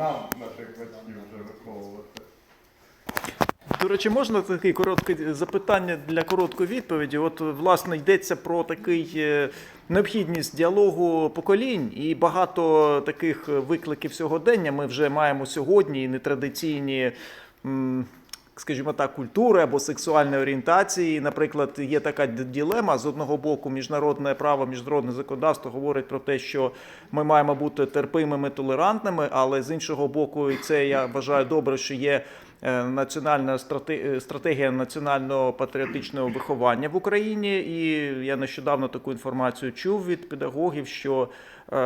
нам наших батьків вже виховувати. До речі, можна таке коротке запитання для короткої відповіді? От власне йдеться про такий е, необхідність діалогу поколінь, і багато таких викликів сьогодення ми вже маємо сьогодні, і нетрадиційні. Скажімо так, культури або сексуальної орієнтації. Наприклад, є така ділема з одного боку, міжнародне право, міжнародне законодавство говорить про те, що ми маємо бути терпимими, толерантними, але з іншого боку, і це я вважаю добре, що є національна страте- е, стратегія національного патріотичного виховання в Україні. І я нещодавно таку інформацію чув від педагогів, що е,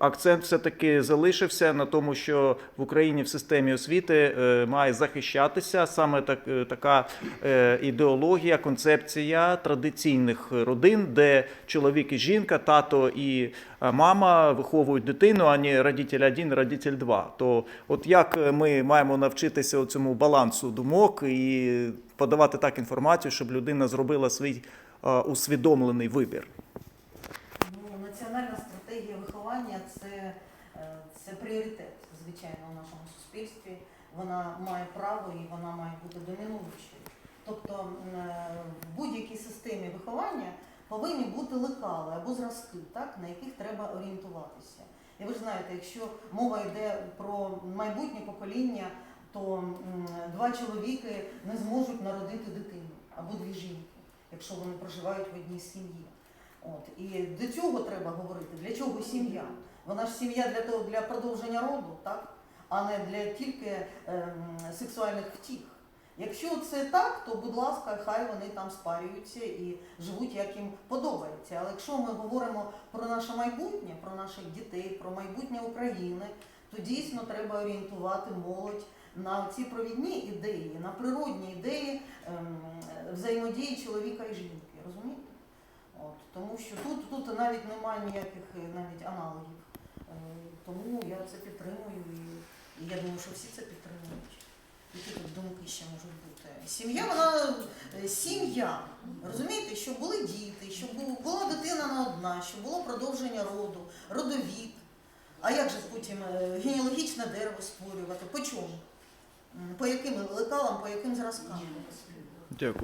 акцент все-таки залишився на тому, що в Україні в системі освіти е, має захищатися саме так, е, така е, ідеологія, концепція традиційних родин, де чоловік і жінка, тато і е, мама виховують дитину, а не родитель один, родитель два. То от як е, ми маємо навчитися цьому балансу думок і подавати так інформацію, щоб людина зробила свій е, усвідомлений вибір? Ну, національна стратегія виховання це, е, це пріоритет, звичайно, у нашому суспільстві. Вона має право і вона має бути домінуючою. Тобто е, в будь-якій системі виховання повинні бути лекали або зразки, так, на яких треба орієнтуватися. І ви ж знаєте, якщо мова йде про майбутнє покоління, то два чоловіки не зможуть народити дитину або дві жінки, якщо вони проживають в одній сім'ї. От і до цього треба говорити. Для чого сім'я? Вона ж сім'я для того для продовження роду, так? А не для тільки ем, сексуальних втіх. Якщо це так, то будь ласка, хай вони там спарюються і живуть як їм подобається. Але якщо ми говоримо про наше майбутнє, про наших дітей, про майбутнє України, то дійсно треба орієнтувати молодь на ці провідні ідеї, на природні ідеї ем, взаємодії чоловіка і жінки. Розумієте? От, тому що тут, тут навіть немає ніяких е, навіть аналогів. Е, Тому я це підтримую і, і я думаю, що всі це підтримують. Які тут думки ще можуть бути? Сім'я, вона е, сім'я. Розумієте, щоб були діти, щоб бу- була дитина не одна, щоб було продовження роду, родовід. А як же потім генеалогічне дерево створювати? По чому? По яким лекалам, по яким зразкам? Дякую.